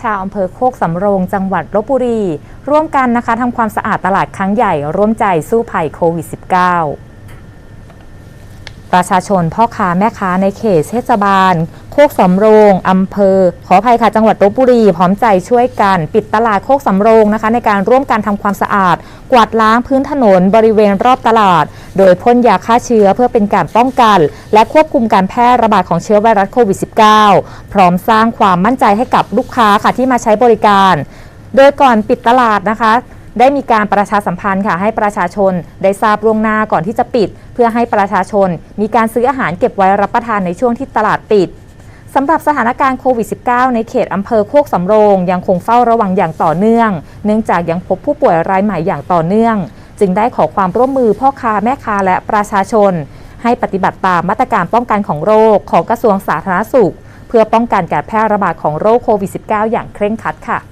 ชาวอำเภอโคกสำโรงจังหวัดลบบุรี ร่วมกันนะคะทำความสะอาดตลาดครั้งใหญ่ ร่วมใจสู้ภัยโควิด -19 ประชาชนพ่อค้าแม่ค้าในเขตเทศบาล โคกสำโรงอำเภอ ขออภัยค่ะ จังหวัดลบบุรี พร้อมใจช่วยกัน ปิดตลาดโคกสำโรงนะคะ ในการร่วมกันทำความสะอาด กวาดล้างพื้นถนนบริเวณรอบตลาด โดยพ่นยาฆ่าเชื้อเพื่อเป็นการป้องกัน และควบคุมการแพร่ระบาดของเชื้อไวรัสโควิด -19 พร้อมสร้างความมั่นใจให้กับลูกค้าค่ะที่มาใช้บริการ โดยก่อนปิดตลาดนะคะได้มีการประชาสัมพันธ์ค่ะให้ประชาชนได้ทราบล่วงหน้าก่อนที่จะปิด เพื่อให้ประชาชนมีการซื้ออาหารเก็บไว้รับประทานในช่วงที่ตลาดปิด สำหรับสถานการณ์โควิด -19 ในเขตอำเภอโคกสำโรงยังคงเฝ้าระวังอย่างต่อเนื่อง เนื่องจากยังพบผู้ป่วยรายใหม่อย่างต่อเนื่อง จึงได้ขอความร่วมมือพ่อค้าแม่ค้าและประชาชน ให้ปฏิบัติตามมาตรการป้องกันของโรคของกระทรวงสาธารณสุข เพื่อป้องกันการแพร่ระบาดของโรคโควิด -19 อย่างเคร่งครัดค่ะ